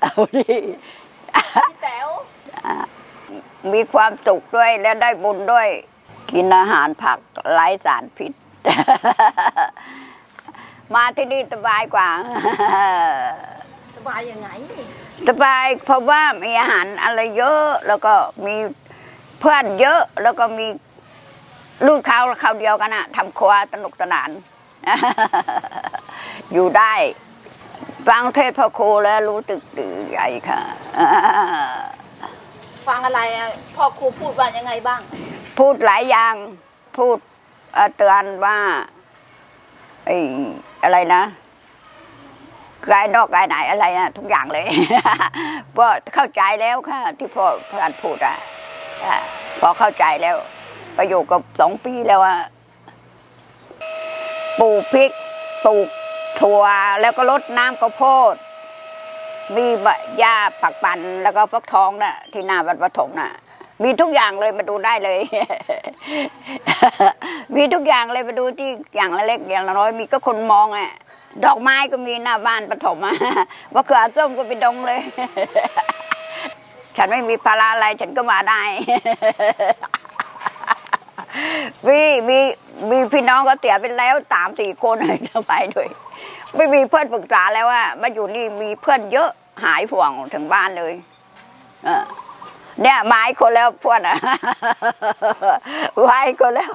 เอาดิพี่แต๋วมีความสุขด้วยและได้บุญด้วย กินอาหารผักไร้สารพิษ มาที่นี่สบายกว่า สบายยังไง สบายเพราะว่ามีอาหารอะไรเยอะ แล้วก็มีเพื่อนเยอะแล้วก็มีรุ่นเขาเขาเดียวกันอะทำครัวสนุกสนาน อยู่ได้ ฟังเทศน์พ่อครูแล้วรู้สึกดีใหญ่ค่ะ ฟังอะไรอะพ่อครูพูดว่ายังไงบ้าง พูดหลายอย่างพูดเอ่อเตือนว่าไอ้อะไรนะกายนอกกายไหนอะไรนะทุกอย่างเลยพ่อเข้าใจแล้วค่ะ ที่พ่อพานพูดอะอะพอเข้าใจแล้ว ประโยคกับสองปีแล้วอะปลูกพริกปลูก ถั่วแล้วก็ลดน้ำข้าวโพด มีใบหญ้าผักปันแล้วก็ฟักทองน่ะ ที่หน้าวัดปฐมน่ะ มีทุกอย่างเลยมาดูได้เลย มีทุกอย่างเลยมาดูที่อย่างละเล็กอย่างละน้อยมีก็คนมองอะดอกไม้ก็มีหน้าบ้านปฐมอะมะเขือส้มก็เป็นดงเลย ฉันไม่มีภาระอะไรฉันก็มาได้มีมีมีพี่น้องก็เสียไปแล้วสามสี่คนทำไมด้วย ไม่มีเพื่อนปรึกษาแล้วว่ามาอยู่นี่มีเพื่อนเยอะหายห่วงถึงบ้านเลย เออเนี่ยไม้คนแล้วพื่อนะไม้คนแล้ว